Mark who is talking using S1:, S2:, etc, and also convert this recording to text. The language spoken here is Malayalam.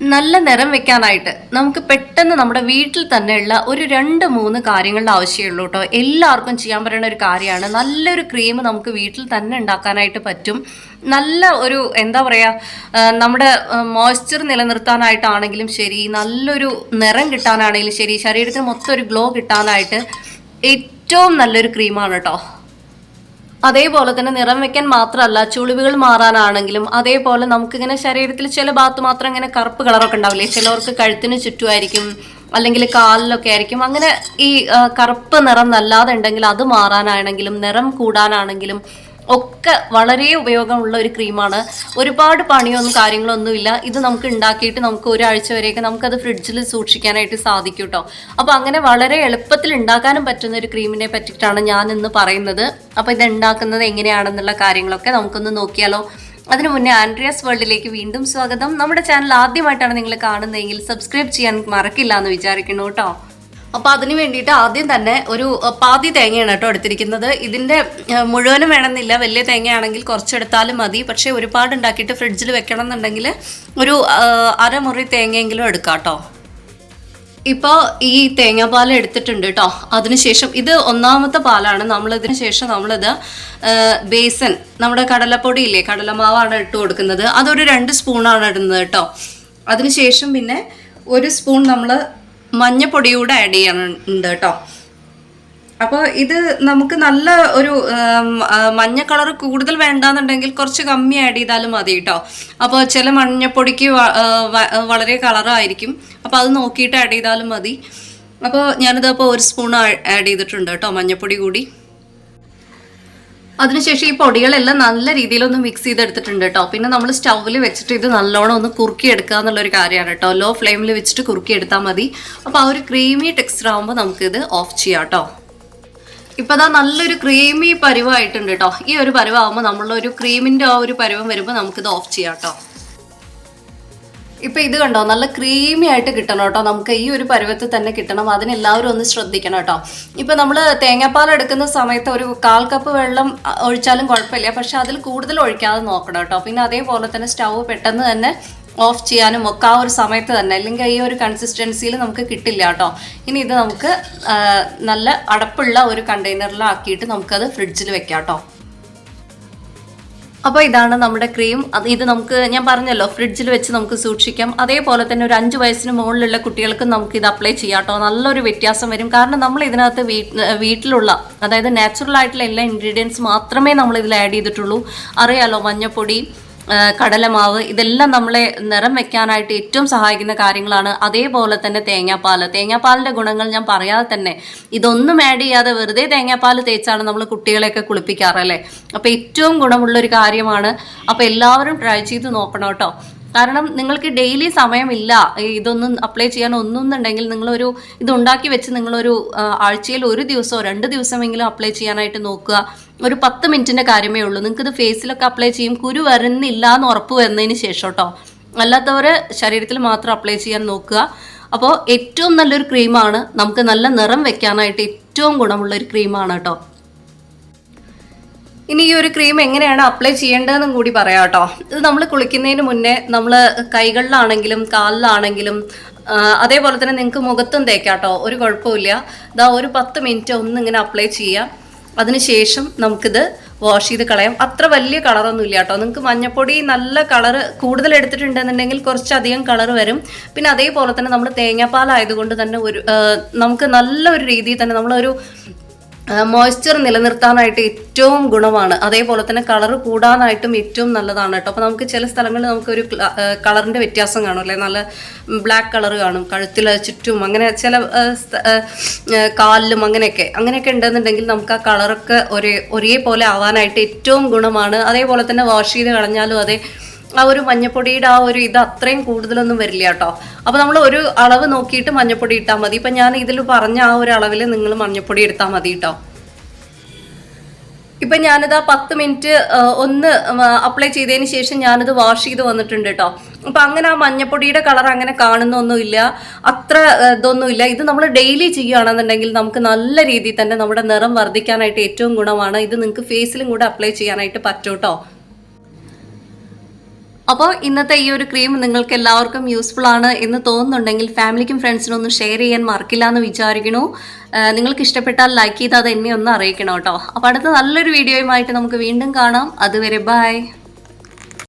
S1: നല്ല നിറം വെക്കാനായിട്ട് നമുക്ക് പെട്ടെന്ന് നമ്മുടെ വീട്ടിൽ തന്നെയുള്ള ഒരു രണ്ട് മൂന്ന് കാര്യങ്ങളുടെ ആവശ്യമുള്ളൂ കേട്ടോ. എല്ലാവർക്കും ചെയ്യാൻ പറ്റുന്ന ഒരു കാര്യമാണ്. നല്ലൊരു ക്രീം നമുക്ക് വീട്ടിൽ തന്നെ ഉണ്ടാക്കാനായിട്ട് പറ്റും. നല്ല ഒരു എന്താ പറയുക നമ്മുടെ മോയ്സ്ചർ നിലനിർത്താനായിട്ടാണെങ്കിലും ശരി നല്ലൊരു നിറം കിട്ടാനാണെങ്കിലും ശരി ശരീരത്തിന് മൊത്തം ഒരു ഗ്ലോ കിട്ടാനായിട്ട് ഏറ്റവും നല്ലൊരു ക്രീമാണ് കേട്ടോ. അതേപോലെ തന്നെ നിറം വെക്കാൻ മാത്രമല്ല ചുളിവുകൾ മാറാനാണെങ്കിലും അതേപോലെ നമുക്കിങ്ങനെ ശരീരത്തിൽ ചില ഭാഗത്ത് മാത്രം ഇങ്ങനെ കറുപ്പ് കളറൊക്കെ ഉണ്ടാവില്ലേ? ചിലവർക്ക് കഴുത്തിന് ചുറ്റുമായിരിക്കും അല്ലെങ്കിൽ കാലിലൊക്കെ ആയിരിക്കും. അങ്ങനെ ഈ കറുപ്പ് നിറം നല്ലാതെ ഉണ്ടെങ്കിൽ അത് മാറാനാണെങ്കിലും നിറം കൂടാനാണെങ്കിലും ഒക്കെ വളരെ ഉപയോഗമുള്ള ഒരു ക്രീമാണ്. ഒരുപാട് പണിയൊന്നും കാര്യങ്ങളൊന്നും ഇല്ല ഇത് നമുക്ക് ഉണ്ടാക്കിയിട്ട് നമുക്ക് ഒരാഴ്ച വരെയൊക്കെ നമുക്കത് ഫ്രിഡ്ജിൽ സൂക്ഷിക്കാനായിട്ട് സാധിക്കും കേട്ടോ അപ്പോൾ അങ്ങനെ വളരെ എളുപ്പത്തിൽ ഉണ്ടാക്കാനും പറ്റുന്ന ഒരു ക്രീമിനെ പറ്റിയിട്ടാണ് ഞാൻ ഇന്ന് പറയുന്നത്. അപ്പോൾ ഇത് ഉണ്ടാക്കുന്നത് എങ്ങനെയാണെന്നുള്ള കാര്യങ്ങളൊക്കെ നമുക്കൊന്ന് നോക്കിയാലോ. അതിനു മുന്നേ ആൻഡ്രിയാസ് വേൾഡിലേക്ക് വീണ്ടും സ്വാഗതം. നമ്മുടെ ചാനൽ ആദ്യമായിട്ടാണ് നിങ്ങൾ കാണുന്നതെങ്കിൽ സബ്സ്ക്രൈബ് ചെയ്യാൻ മറക്കില്ല എന്ന് വിചാരിക്കുന്നു കേട്ടോ അപ്പോൾ അതിന് വേണ്ടിയിട്ട് ആദ്യം തന്നെ ഒരു പാതി തേങ്ങയാണ് കേട്ടോ എടുത്തിരിക്കുന്നത്. ഇതിന്റെ മുഴുവനും വേണമെന്നില്ല. വലിയ തേങ്ങയാണെങ്കിൽ കുറച്ചെടുത്താലും മതി. പക്ഷേ ഒരുപാട് ഉണ്ടാക്കിയിട്ട് ഫ്രിഡ്ജിൽ വെക്കണം എന്നുണ്ടെങ്കിൽ ഒരു അരമുറി തേങ്ങയെങ്കിലും എടുക്കാം കേട്ടോ. ഇപ്പോൾ ഈ തേങ്ങാപ്പാൽ എടുത്തിട്ടുണ്ട് കേട്ടോ. അതിനുശേഷം ഇത് ഒന്നാമത്തെ പാലാണ്. നമ്മൾ ഇതിന് ശേഷം നമ്മളിത് ബേസൻ നമ്മുടെ കടലപ്പൊടി ഇല്ലേ കടലമാവാണ് ഇട്ട് കൊടുക്കുന്നത്. അതൊരു രണ്ട് സ്പൂണാണ് ഇടുന്നത് കേട്ടോ. അതിനുശേഷം പിന്നെ ഒരു സ്പൂൺ നമ്മൾ മഞ്ഞപ്പൊടിയൂടെ ആഡ് ചെയ്യാനുണ്ട് കേട്ടോ. അപ്പോൾ ഇത് നമുക്ക് നല്ല ഒരു മഞ്ഞ കളർ കൂടുതൽ വേണ്ടാന്നുണ്ടെങ്കിൽ കുറച്ച് കമ്മി ആഡ് ചെയ്താലും മതി കേട്ടോ. അപ്പോൾ ചില മഞ്ഞപ്പൊടിക്ക് വളരെ കളറായിരിക്കും അപ്പോൾ അത് നോക്കിയിട്ട് ആഡ് ചെയ്താലും മതി. അപ്പോൾ ഞാനിത് അപ്പോൾ ഒരു സ്പൂൺ ആഡ് ചെയ്തിട്ടുണ്ട് കേട്ടോ മഞ്ഞപ്പൊടി കൂടി. അതിനുശേഷം ഈ പൊടികളെല്ലാം നല്ല രീതിയിലൊന്ന് മിക്സ് ചെയ്തെടുത്തിട്ടുണ്ട് കേട്ടോ പിന്നെ നമ്മൾ സ്റ്റൗവിൽ വെച്ചിട്ട് ഇത് നല്ലോണം ഒന്ന് കുറുക്കി എടുക്കുക എന്നുള്ളൊരു കാര്യമാണ് കേട്ടോ ലോ ഫ്ലെയിമിൽ വെച്ചിട്ട് കുറുക്കി എടുത്താൽ മതി. അപ്പോൾ ആ ഒരു ക്രീമി ടെക്സ്ചർ ആകുമ്പോൾ നമുക്കിത് ഓഫ് ചെയ്യാം കേട്ടോ ഇപ്പം അതാ നല്ലൊരു ക്രീമി പരുവായിട്ടുണ്ട് കേട്ടോ ഈ ഒരു പരുവാകുമ്പോൾ നമ്മളൊരു ക്രീമിന്റെ ആ ഒരു പരുവം വരുമ്പോൾ നമുക്കിത് ഓഫ് ചെയ്യാം കേട്ടോ ഇപ്പൊ ഇത് കണ്ടോ? നല്ല ക്രീമി ആയിട്ട് കിട്ടണം കേട്ടോ. നമുക്ക് ഈ ഒരു പരുവത്തിൽ തന്നെ കിട്ടണം. അതിനെല്ലാവരും ഒന്ന് ശ്രദ്ധിക്കണം കേട്ടോ. ഇപ്പൊ നമ്മൾ തേങ്ങാപ്പാൽ എടുക്കുന്ന സമയത്ത് ഒരു കാൽ കപ്പ് വെള്ളം ഒഴിച്ചാലും കുഴപ്പമില്ല. പക്ഷെ അതിൽ കൂടുതൽ ഒഴിക്കാതെ നോക്കണം കേട്ടോ. പിന്നെ അതേപോലെ തന്നെ സ്റ്റൗ പെട്ടെന്ന് തന്നെ ഓഫ് ചെയ്യാനും ഒക്കെ ആ ഒരു സമയത്ത് തന്നെ. അല്ലെങ്കിൽ ഈ ഒരു കൺസിസ്റ്റൻസിയിൽ നമുക്ക് കിട്ടില്ല കേട്ടോ. ഇനി ഇത് നമുക്ക് നല്ല അടപ്പുള്ള ഒരു കണ്ടെയ്നറിലാക്കിയിട്ട് നമുക്കത് ഫ്രിഡ്ജിൽ വെക്കാം കേട്ടോ. അപ്പോൾ ഇതാണ് നമ്മുടെ ക്രീം. അത് ഇത് നമുക്ക് ഞാൻ പറഞ്ഞല്ലോ ഫ്രിഡ്ജിൽ വെച്ച് നമുക്ക് സൂക്ഷിക്കാം. അതേപോലെ തന്നെ ഒരു അഞ്ച് വയസ്സിന് മുകളിലുള്ള കുട്ടികൾക്ക് നമുക്ക് ഇത് അപ്ലൈ ചെയ്യാം കേട്ടോ നല്ലൊരു വ്യത്യാസം വരും. കാരണം നമ്മൾ ഇതിനകത്ത് വീട്ടിലുള്ള അതായത് നാച്ചുറൽ ആയിട്ടുള്ള എല്ലാ ഇൻഗ്രീഡിയൻസ് മാത്രമേ നമ്മൾ ഇതിൽ ആഡ് ചെയ്തിട്ടുള്ളൂ. അറിയാലോ മഞ്ഞപ്പൊടി കടലമാവ് ഇതെല്ലാം നമ്മളെ നിറം വെക്കാനായിട്ട് ഏറ്റവും സഹായിക്കുന്ന കാര്യങ്ങളാണ്. അതേപോലെ തന്നെ തേങ്ങാപ്പാൽ തേങ്ങാപ്പാലിന്റെ ഗുണങ്ങൾ ഞാൻ പറയാതെ തന്നെ ഇതൊന്നും ആഡ് ചെയ്യാതെ വെറുതെ തേങ്ങാപ്പാൽ തേച്ചാണ് നമ്മൾ കുട്ടികളെയൊക്കെ കുളിപ്പിക്കാറല്ലേ അപ്പം അപ്പോൾ ഏറ്റവും ഗുണമുള്ള ഒരു കാര്യമാണ്. അപ്പോൾ എല്ലാവരും ട്രൈ ചെയ്ത് നോക്കണം കേട്ടോ. കാരണം നിങ്ങൾക്ക് ഡെയിലി സമയമില്ല. ഇതൊന്നും അപ്ലൈ ചെയ്യാൻ ഒന്നുണ്ടെങ്കിൽ നിങ്ങളൊരു ഇതുണ്ടാക്കി വെച്ച് നിങ്ങളൊരു ആഴ്ചയിൽ ഒരു ദിവസമോ രണ്ട് ദിവസമെങ്കിലും അപ്ലൈ ചെയ്യാനായിട്ട് നോക്കുക. ഒരു പത്ത് മിനിറ്റിന്റെ കാര്യമേ ഉള്ളൂ. നിങ്ങൾക്ക് ഇത് ഫേസിലൊക്കെ അപ്ലൈ ചെയ്യും. കുരു വരുന്നില്ല എന്ന് ഉറപ്പ് വരുന്നതിന് ശേഷം കേട്ടോ അല്ലാത്തവർ ശരീരത്തിൽ മാത്രം അപ്ലൈ ചെയ്യാൻ നോക്കുക. അപ്പോൾ ഏറ്റവും നല്ലൊരു ക്രീമാണ് നമുക്ക് നല്ല നിറം വെക്കാനായിട്ട് ഏറ്റവും ഗുണമുള്ള ഒരു ക്രീമാണ് കേട്ടോ ഇനി ഈ ഒരു ക്രീം എങ്ങനെയാണ് അപ്ലൈ ചെയ്യേണ്ടതെന്നും കൂടി പറയാം കേട്ടോ ഇത് നമ്മൾ കുളിക്കുന്നതിന് മുന്നേ നമ്മൾ കൈകളിലാണെങ്കിലും കാലിലാണെങ്കിലും അതേപോലെ തന്നെ നിങ്ങൾക്ക് മുഖത്തും തേക്കാം കേട്ടോ ഒരു കുഴപ്പമില്ല. ഇതാ ഒരു പത്ത് മിനിറ്റ് ഒന്നിങ്ങനെ അപ്ലൈ ചെയ്യാം. അതിനുശേഷം നമുക്കിത് വാഷ് ചെയ്ത് കളയാം. അത്ര വലിയ കളറൊന്നും ഇല്ല കേട്ടോ. നിങ്ങൾക്ക് മഞ്ഞപ്പൊടി നല്ല കളർ കൂടുതൽ എടുത്തിട്ടുണ്ടെന്നുണ്ടെങ്കിൽ കുറച്ചധികം കളർ വരും. പിന്നെ അതേപോലെ തന്നെ നമ്മൾ തേങ്ങാപ്പാലായതുകൊണ്ട് തന്നെ ഒരു നമുക്ക് നല്ല ഒരു രീതിയിൽ തന്നെ നമ്മളൊരു മോയ്സ്ചർ നിലനിർത്താനായിട്ട് ഏറ്റവും ഗുണമാണ്. അതേപോലെ തന്നെ കളർ കൂടാനായിട്ടും ഏറ്റവും നല്ലതാണ് കേട്ടോ. അപ്പോൾ നമുക്ക് ചില സ്ഥലങ്ങളിൽ നമുക്കൊരു കളറിന്റെ വ്യത്യാസം കാണും അല്ലെ? നല്ല ബ്ലാക്ക് കളർ കാണും കഴുത്തിൽ ചുറ്റും അങ്ങനെ ചില കാലിലും അങ്ങനെയൊക്കെ. അങ്ങനെയൊക്കെ ഉണ്ടെന്നുണ്ടെങ്കിൽ നമുക്ക് ആ കളറൊക്കെ ഒരേ ഒരേപോലെ ആവാനായിട്ട് ഏറ്റവും ഗുണമാണ്. അതേപോലെ തന്നെ വാഷ് ചെയ്ത് കളഞ്ഞാലും അതെ ആ ഒരു മഞ്ഞപ്പൊടിയുടെ ആ ഒരു ഇത് അത്രയും കൂടുതലൊന്നും വരില്ല കേട്ടോ. അപ്പോൾ നമ്മൾ ഒരു അളവ് നോക്കിയിട്ട് മഞ്ഞപ്പൊടി ഇട്ടാൽ മതി. ഇപ്പം ഞാൻ ഇതിൽ പറഞ്ഞ ആ ഒരു അളവിൽ നിങ്ങൾ മഞ്ഞപ്പൊടി എടുത്താൽ മതി കേട്ടോ. ഇപ്പം ഞാനിത് ആ പത്ത് മിനിറ്റ് ഒന്ന് അപ്ലൈ ചെയ്തതിന് ശേഷം ഞാനിത് വാഷ് ചെയ്ത് വന്നിട്ടുണ്ട് കേട്ടോ. അപ്പം അങ്ങനെ ആ മഞ്ഞപ്പൊടിയുടെ കളർ അങ്ങനെ കാണുന്നൊന്നുമില്ല. അത്ര ഇതൊന്നുമില്ല. ഇത് നമ്മൾ ഡെയിലി ചെയ്യുകയാണെന്നുണ്ടെങ്കിൽ നമുക്ക് നല്ല രീതിയിൽ തന്നെ നമ്മുടെ നിറം വർദ്ധിക്കാനായിട്ട് ഏറ്റവും ഗുണമാണ്. ഇത് നിങ്ങൾക്ക് ഫേസിലും കൂടെ അപ്ലൈ ചെയ്യാനായിട്ട് പറ്റും കേട്ടോ. അപ്പോൾ ഇന്നത്തെ ഈ ഒരു ക്രീം നിങ്ങൾക്ക് എല്ലാവർക്കും യൂസ്ഫുൾ ആണ് എന്ന് തോന്നുന്നുണ്ടെങ്കിൽ ഫാമിലിക്കും ഫ്രണ്ട്സിനും ഒന്ന് ഷെയർ ചെയ്യാൻ മറക്കില്ല എന്ന് വിചാരിക്കണു നിങ്ങൾക്ക് ഇഷ്ടപ്പെട്ടാൽ ലൈക്ക് ചെയ്ത് അത് എന്നെ ഒന്ന് അറിയിക്കണം കേട്ടോ. അപ്പോൾ അടുത്ത നല്ലൊരു വീഡിയോയുമായിട്ട് നമുക്ക് വീണ്ടും കാണാം. അതുവരെ ബൈ